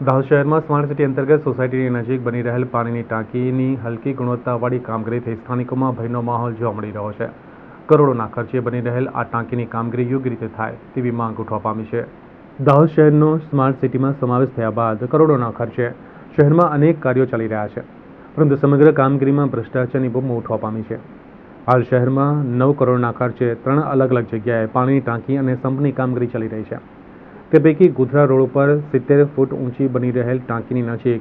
દાહોદ શહેરમાં smart city અંતર્ગત સોસાયટીની નજીક બની રહેલ પાણીની ટાંકીની હલકી ગુણવત્તાવાળી કામગીરીથી સ્થાનિકોમાં ભયનો માહોલ જોવા મળી રહ્યો છે. કરોડોના ખર્ચે બની રહેલ આ ટાંકીની કામગીરી યોગ્ય રીતે થાય તેવી માંગ ઉઠવા પામી છે. દાહોદ શહેરનો સ્માર્ટ સિટીમાં સમાવેશ થયા બાદ કરોડોના ખર્ચે શહેરમાં અનેક કાર્યો ચાલી રહ્યા છે, પરંતુ સમગ્ર કામગીરીમાં ભ્રષ્ટાચારની બૂમો ઉઠવા પામી છે. હાલ શહેરમાં નવ કરોડના ખર્ચે ત્રણ અલગ અલગ જગ્યાએ પાણીની ટાંકી અને સંપની કામગીરી ચાલી રહી છે. તે પૈકી ગોધરા રોડ ઉપર સિત્તેર ફૂટ ઊંચી બની રહેલ ટાંકીની નજીક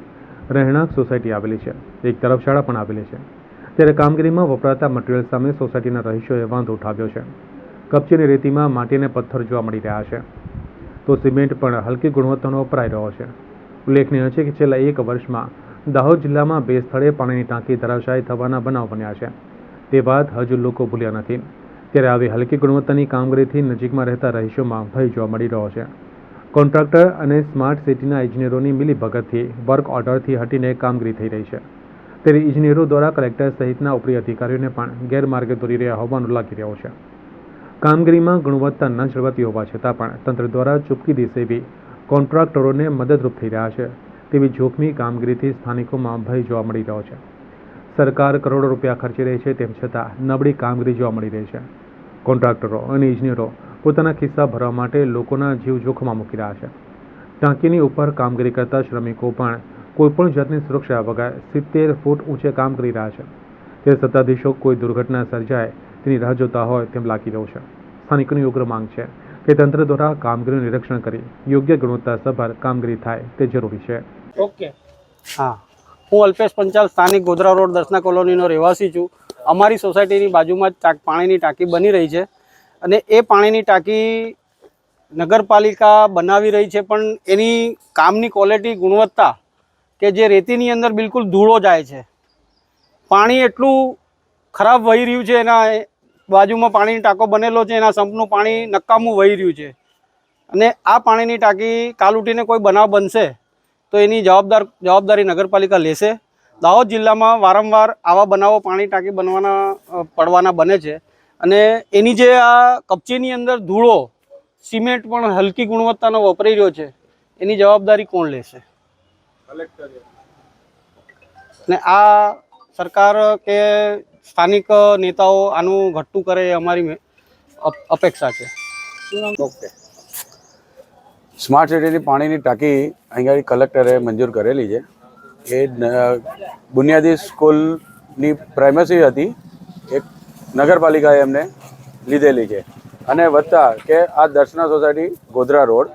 રહેણાંક સોસાયટી આવેલી છે. એક તરફ શાળા પણ આવેલી છે. ત્યારે કામગીરીમાં વપરાતા મટીરીયલ સામે સોસાયટીના રહીશોએ વાંધો ઉઠાવ્યો છે. કપચીની રેતીમાં માટી અને પથ્થર જોવા મળી રહ્યા છે. તો સિમેન્ટ પણ હલકી ગુણવત્તાનો વપરાઈ રહ્યો છે. ઉલ્લેખનીય છે કે છેલ્લા એક વર્ષમાં દાહોદ જિલ્લામાં બે સ્થળે પાણીની ટાંકી ધરાશાયી થવાના બનાવ બન્યા છે. તે વાત હજુ લોકો ભૂલ્યા નથી. ત્યારે આવી હલકી ગુણવત્તાની કામગીરીથી નજીકમાં રહેતા રહીશોમાં ભય જોવા મળી રહ્યો છે. કોન્ટ્રાક્ટર અને સ્માર્ટ સિટીના ઇજનેરોની મિલીભગતથી વર્ક ઓર્ડરથી હટીને કામગીરી થઈ રહી છે. ત્યારે ઇજનેરો દ્વારા કલેક્ટર સહિતના ઉપરી અધિકારીઓને પણ ગેરમાર્ગે દોરી રહ્યા હોવાનું લાગી રહ્યું છે. કામગીરીમાં ગુણવત્તા ન જળવાતી હોવા છતાં પણ તંત્ર દ્વારા ચૂપકી દિશેવી કોન્ટ્રાક્ટરોને મદદરૂપ થઈ રહ્યા છે તેવી જોખમી કામગીરીથી સ્થાનિકોમાં ભય જોવા મળી રહ્યો છે. સરકાર કરોડો રૂપિયા ખર્ચી રહી છે તેમ છતાં નબળી કામગીરી જોવા મળી રહી છે. કોન્ટ્રાક્ટરો અને ઇજનેરો પોતાના ખિસ્સા ભરવા માટે લોકોના જીવ જોખમમાં મૂકી રહ્યા છે. ટાંકીની ઉપર કામગીરી કરતા શ્રમિકો પણ કોઈપણ જાતની સુરક્ષા વગર સિત્તેર ફૂટ ઊંચે કામ કરી રહ્યા છે. તે સત્તાધીશો કોઈ દુર્ઘટના સર્જાય તેની રાહ જોતા હોય તેમ લાગી રહ્યું છે. સ્થાનિકોની ઉગ્ર માંગ છે કે તંત્ર દ્વારા કામગીરીનું નિરીક્ષણ કરી યોગ્ય ગુણવત્તાસભર કામગીરી થાય તે જરૂરી છે. ઓકે. હા. હું અલ્પેશ પંચાલ, સ્થાનિક ગોધરા રોડ, દર્શના કોલોનીનો રહેવાસી છું. અમારી સોસાયટીની બાજુમાં પાણીની ટાંકી બની રહી છે. અને એ પાણીની ટાંકી નગરપાલિકા બનાવી રહી છે, પણ એની કામની ક્વોલિટી ગુણવત્તા કે જે રેતીની અંદર બિલકુલ ધૂળો જાય છે. પાણી એટલું ખરાબ વહી રહ્યું છે, એના બાજુમાં પાણીની ટાંકો બનેલો છે, એના સંપનું પાણી નકામું વહી રહ્યું છે. અને આ પાણીની ટાંકી કાલ ઉઠીને કોઈ બનાવ બનશે, તો એની જવાબદાર, જવાબદારી નગરપાલિકા લેશે. દાહોદ જિલ્લામાં વારંવાર આવા બનાવો પાણી ટાંકી બનવાના પડવાના બને છે. અને એની જે આ કપચીની અંદર ધૂળો, સિમેન્ટ પણ હલકી ગુણવત્તાનો વપરાઈ રહ્યો છે, એની જવાબદારી કોણ લેશે? ને આ સરકાર કે સ્થાનિક નેતાઓ આનું ઘટ્ટું કરે એ અમારી અપેક્ષા છે. ઓકે. સ્માર્ટ સિટીની પાણીની ટાંકી અહીંયા કલેક્ટરે મંજૂર કરેલી છે. એ બુનિયાદી સ્કૂલની પ્રાઇમસી હતી. એક નગરપાલિકાએ એમને લીધેલી છે. અને વધતા કે આ દર્શના સોસાયટી ગોધરા રોડ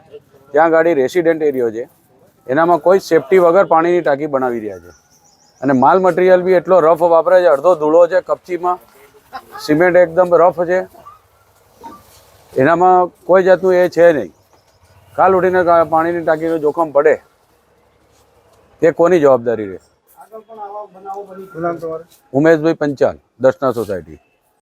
ત્યાં ગાડી રેસિડેન્ટ એરિયો છે. એનામાં કોઈ સેફટી વગર પાણીની ટાંકી બનાવી રહ્યા છે. અને માલ મટીરિયલ બી એટલો રફ વાપરે છે અડધો ધૂળો છે કપચીમાં. સિમેન્ટ એકદમ રફ છે. એનામાં કોઈ જાતનું એ છે નહીં. કાલ ઉઠીને પાણીની ટાંકીનું જોખમ પડે. તે કોની જવાબદારી રહે? ઉમેશભાઈ પંચાલ દર્શના સોસાયટી.